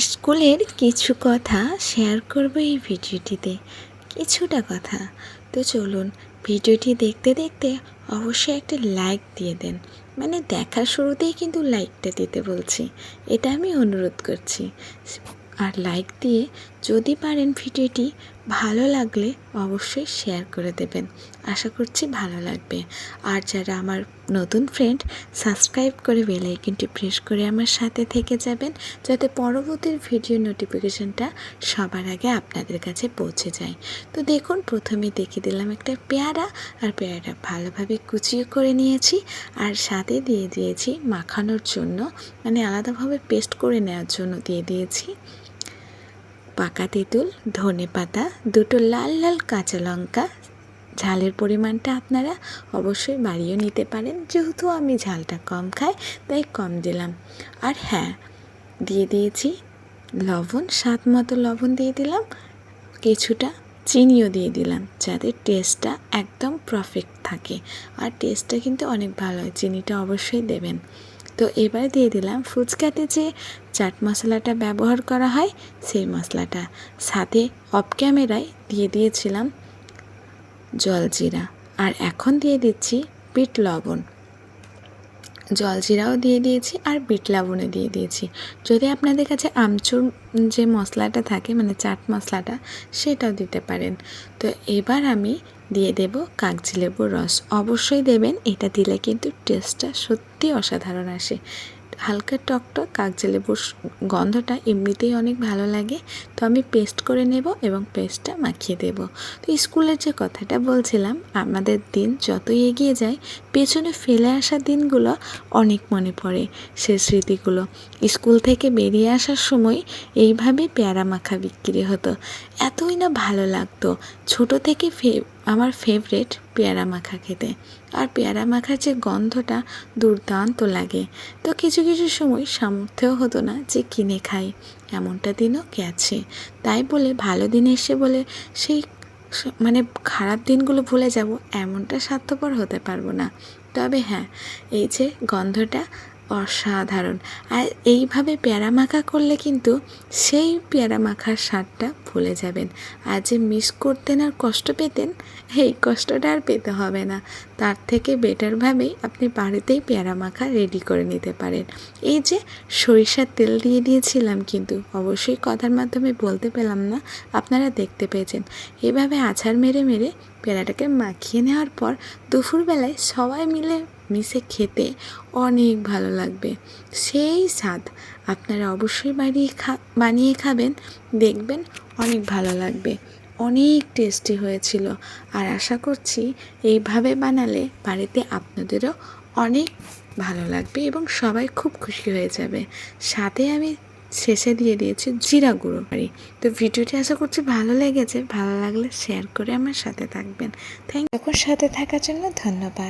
স্কুলের কিছু কথা শেয়ার করব এই ভিডিওটিতে। কিছুটা কথা। তো চলুন ভিডিওটি দেখতে দেখতে অবশ্যই একটা লাইক দিয়ে দেন। মানে দেখার শুরুতেই কিন্তু লাইকটা দিতে বলছি। এটা আমি অনুরোধ করছি। আর লাইক দিয়ে যদি পারেন ভিডিওটি ভালো লাগলে অবশ্যই শেয়ার করে দেবেন। আশা করছি ভালো লাগবে। আর যারা আমার নতুন ফ্রেন্ড সাবস্ক্রাইব করে বেল প্রেস করে আমার সাথে থেকে যাবেন, যাতে পরবর্তী ভিডিও নোটিফিকেশনটা সবার আগে আপনাদের কাছে পৌঁছে যায়। তো দেখুন, প্রথমে দেখিয়ে দিলাম একটা পেয়ারা, আর পেয়ারাটা ভালোভাবে কুচিয়ে করে নিয়েছি, আর সাথে দিয়ে দিয়েছি মাখানোর জন্য মানে আলাদাভাবে পেস্ট করে নেওয়ার জন্য দিয়ে দিয়েছি। পাকা তেঁতুল, ধনে পাতা, দুটো লাল লাল কাঁচা লঙ্কা। ঝালের পরিমাণটা আপনারা অবশ্যই বাড়িয়ে নিতে পারেন, যেহেতু আমি ঝালটা কম খাই, তাই কম দিলাম। আর হ্যাঁ দিয়ে দিয়েছি লবণ, স্বাদ মতো লবণ দিয়ে দিলাম। কিছুটা চিনিও দিয়ে দিলাম যাতে টেস্টটা একদম পারফেক্ট থাকে। আর টেস্টটা কিন্তু অনেক ভালো হয়, চিনিটা অবশ্যই দেবেন। তো এবার দিয়ে দিলাম ফুচকাতে যে চাট মশলাটা ব্যবহার করা হয়, সেই মশলাটা। সাথে অফ ক্যামেরায় দিয়ে দিয়েছিলাম জলজিরা আর এখন দিয়ে দিচ্ছি বিট লবণ। জলজিরাও দিয়ে দিয়েছি আর বিট লবণও দিয়ে দিয়েছি। যদি আপনাদের কাছে আমচুর যে মশলাটা থাকে মানে চাট মশলাটা, সেটাও দিতে পারেন। তো এবার আমি দিয়ে দেব কাগজি লেবুর রস। অবশ্যই দেবেন, এটা দিলে কিন্তু টেস্টটা সত্যি অসাধারণ আসে। হালকা টকটক কাগজি লেবুর গন্ধটা এমনিতেই অনেক ভালো লাগে। তো আমি পেস্ট করে নেব এবং পেস্টটা মাখিয়ে দেব। তো স্কুলের যে কথাটা বলছিলাম, আমাদের দিন যতই এগিয়ে যায়, পেছনে ফেলে আসা দিনগুলো অনেক মনে পড়ে সে স্মৃতিগুলো। স্কুল থেকে বেরিয়ে আসার সময় এইভাবে পেয়ারা মাখা বিক্রি হতো। এতই না ভালো লাগতো। ছোট থেকে ফে আমার ফেভারেট পেয়ারা মাখা খেতে। আর পেয়ারা মাখার যে গন্ধটা দুর্দান্ত লাগে। তো কিছু কিছু সময় সামর্থ্যও হতো না যে কিনে খাই। এমনটা দিনও গেছে তাই বলে ভালো দিন এসে বলে সেই মানে খারাপ দিনগুলো ভুলে যাব এমনটা স্বার্থপর হতে পারব না। তবে হ্যাঁ এই যে গন্ধটা অসাধারণ। আর এইভাবে প্যারা মাখা করলে কিন্তু সেই প্যারা মাখার স্বাদটা ভুলে যাবেন। আর যে মিস করতেন আর কষ্ট পেতেন, এই কষ্টটা আর পেতে হবে না। তার থেকে বেটারভাবেই আপনি বাড়িতেই পেয়ারা মাখা রেডি করে নিতে পারেন। এই যে সরিষার তেল দিয়ে দিয়েছিলাম কিন্তু অবশ্যই কথার মাধ্যমে বলতে পেলাম না, আপনারা দেখতে পেয়েছেন। এভাবে আছাড় মেরে মেরে পেয়ারাটাকে মাখিয়ে নেওয়ার পর দুপুরবেলায় সবাই মিলে মিশে খেতে অনেক ভালো লাগবে। সেই স্বাদ আপনারা অবশ্যই বাড়িয়ে খা, বানিয়ে খাবেন, দেখবেন অনেক ভালো লাগবে। অনেক টেস্টি হয়েছিল। আর আশা করছি এইভাবে বানালে বাড়িতে আপনাদেরও অনেক ভালো লাগবে এবং সবাই খুব খুশি হয়ে যাবে। সাথে আমি শেষে দিয়ে দিয়েছি জিরা গুঁড়ো। বাড়ি তো ভিডিওটি আশা করছি ভালো লেগেছে। ভালো লাগলে শেয়ার করে আমার সাথে থাকবেন। থ্যাংক এখন সাথে থাকার জন্য ধন্যবাদ।